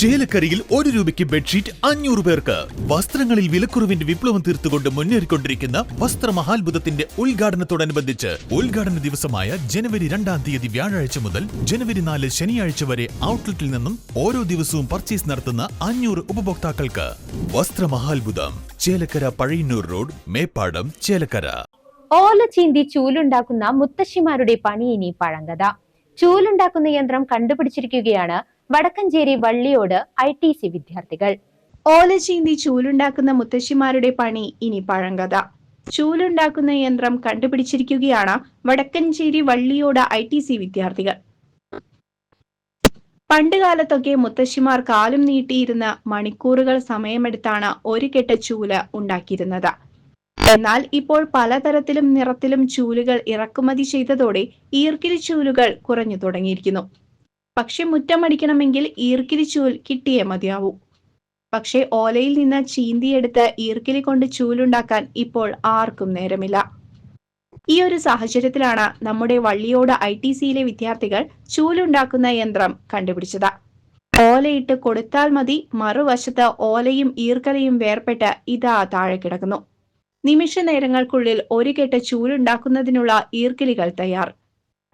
ചേലക്കരയിൽ ഒരു രൂപയ്ക്ക് ബെഡ്ഷീറ്റ് അഞ്ഞൂറ് പേർക്ക്. വസ്ത്രങ്ങളിൽ വിലക്കുറവിന്റെ വിപ്ലവം തീർത്തുകൊണ്ട് മുന്നേറിക്കൊണ്ടിരിക്കുന്ന വസ്ത്രമഹാത്ഭുതത്തിന്റെ ഉദ്ഘാടനത്തോടനുബന്ധിച്ച് ഉദ്ഘാടന ദിവസമായ ജനുവരി രണ്ടാം തീയതി വ്യാഴാഴ്ച മുതൽ ജനുവരി നാല് ശനിയാഴ്ച വരെ ഔട്ട്ലെറ്റിൽ നിന്നും ഓരോ ദിവസവും പർച്ചേസ് നടത്തുന്ന അഞ്ഞൂറ് ഉപഭോക്താക്കൾക്ക്. വസ്ത്രമഹാത്ഭുതം. ചേലക്കര പഴയന്നൂർ റോഡ് മേപ്പാടം ചേലക്കര. ഓല ചീന്തി ചൂലുണ്ടാക്കുന്ന മുത്തശ്ശിമാരുടെ പണി ഇനി പഴങ്കഥ. ചൂലുണ്ടാക്കുന്ന യന്ത്രം കണ്ടുപിടിച്ചിരിക്കുകയാണ് Vadakkanchery Valliyode I T C വിദ്യാർത്ഥികൾ. ഓല ചീന്തി ചൂലുണ്ടാക്കുന്ന മുത്തശ്ശിമാരുടെ പണി ഇനി പഴങ്കഥ. ചൂലുണ്ടാക്കുന്ന യന്ത്രം കണ്ടുപിടിച്ചിരിക്കുകയാണ് Vadakkanchery Valliyode I T C വിദ്യാർത്ഥികൾ. പണ്ടുകാലത്തൊക്കെ മുത്തശ്ശിമാർ കാലും നീട്ടിയിരുന്ന മണിക്കൂറുകൾ സമയമെടുത്താണ് ഒരു കെട്ട ചൂൽ ഉണ്ടാക്കിയിരുന്നത്. എന്നാൽ ഇപ്പോൾ പലതരത്തിലും നിറത്തിലും ചൂലുകൾ ഇറക്കുമതി ചെയ്തതോടെ ഈർക്കിലി ചൂലുകൾ കുറഞ്ഞു തുടങ്ങിയിരിക്കുന്നു. പക്ഷെ മുറ്റമടിക്കണമെങ്കിൽ ഈർക്കിലി ചൂൽ കിട്ടിയേ മതിയാവൂ. പക്ഷേ ഓലയിൽ നിന്ന് ചീന്തിയെടുത്ത് ഈർക്കിലി കൊണ്ട് ചൂലുണ്ടാക്കാൻ ഇപ്പോൾ ആർക്കും നേരമില്ല. ഈ ഒരു സാഹചര്യത്തിലാണ് നമ്മുടെ വള്ളിയോട് ഐ ടി സിയിലെ വിദ്യാർത്ഥികൾ ചൂലുണ്ടാക്കുന്ന യന്ത്രം കണ്ടുപിടിച്ചത്. ഓലയിട്ട് കൊടുത്താൽ മതി മറുവശത്ത് ഓലയും ഈർക്കലയും വേർപെട്ട് ഇതാ താഴെ കിടക്കുന്നു. നിമിഷ നേരങ്ങൾക്കുള്ളിൽ ഒരു കെട്ട് ചൂലുണ്ടാക്കുന്നതിനുള്ള ഈർക്കിലികൾ തയ്യാർ.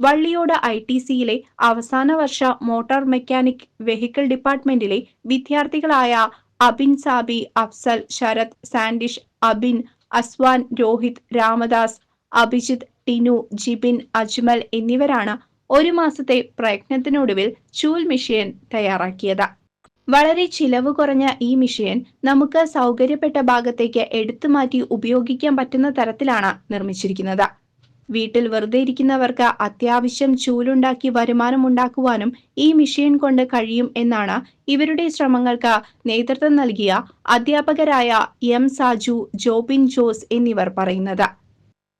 വള്ളിയോട് ഐ ടി സിയിലെ അവസാന വർഷ മോട്ടോർ മെക്കാനിക് വെഹിക്കിൾ ഡിപ്പാർട്ട്മെന്റിലെ വിദ്യാർത്ഥികളായ അബിൻ സാബി അഫ്സൽ ശരത് സാൻഡിഷ് അബിൻ അസ്വാൻ രോഹിത് രാമദാസ് അഭിജിത് ടിനു ജിബിൻ അജ്മൽ എന്നിവരാണ് ഒരു മാസത്തെ പ്രയത്നത്തിനൊടുവിൽ ചൂൽ മിഷ്യൻ തയ്യാറാക്കിയത്. വളരെ ചിലവ് കുറഞ്ഞ ഈ മിഷ്യൻ നമുക്ക് സൗകര്യപ്പെട്ട ഭാഗത്തേക്ക് എടുത്തു മാറ്റി ഉപയോഗിക്കാൻ പറ്റുന്ന തരത്തിലാണ് നിർമ്മിച്ചിരിക്കുന്നത്. വീട്ടിൽ വെറുതെ ഇരിക്കുന്നവർക്ക് അത്യാവശ്യം ചൂലുണ്ടാക്കി വരുമാനം ഉണ്ടാക്കുവാനും ഈ മിഷ്യൻ കൊണ്ട് കഴിയും എന്നാണ് ഇവരുടെ ശ്രമങ്ങൾക്ക് നേതൃത്വം നൽകിയ അധ്യാപകരായ എം സാജു ജോബിൻ ജോസ് എന്നിവർ പറയുന്നത്.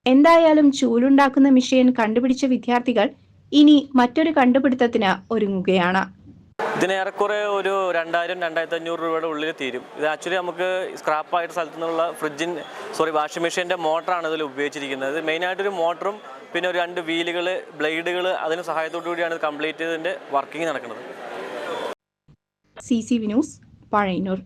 എന്തായാലും ചൂലുണ്ടാക്കുന്ന മിഷ്യൻ കണ്ടുപിടിച്ച വിദ്യാർത്ഥികൾ ഇനി മറ്റൊരു കണ്ടുപിടുത്തത്തിന് ഒരുങ്ങുകയാണ്. ഇതിന് ഏറെക്കുറെ ഒരു രണ്ടായിരം രണ്ടായിരത്തി അഞ്ഞൂറ് രൂപയുടെ ഉള്ളിൽ തീരും. ഇത് ആക്ച്വലി നമുക്ക് സ്ക്രാപ്പായിട്ട് സ്ഥലത്തു നിന്നുള്ള ഫ്രിഡ്ജിൻ സോറി വാഷിംഗ് മെഷീന്റെ മോട്ടറാണ് ഇതിൽ ഉപയോഗിച്ചിരിക്കുന്നത്. മെയിനായിട്ടൊരു മോട്ടറും പിന്നെ ഒരു രണ്ട് വീലുകൾ ബ്ലേഡുകൾ അതിന് സഹായത്തോടു കൂടിയാണ് കംപ്ലീറ്റ് ഇതിന്റെ വർക്കിംഗ് നടക്കുന്നത്. C C V news Pazhayannur.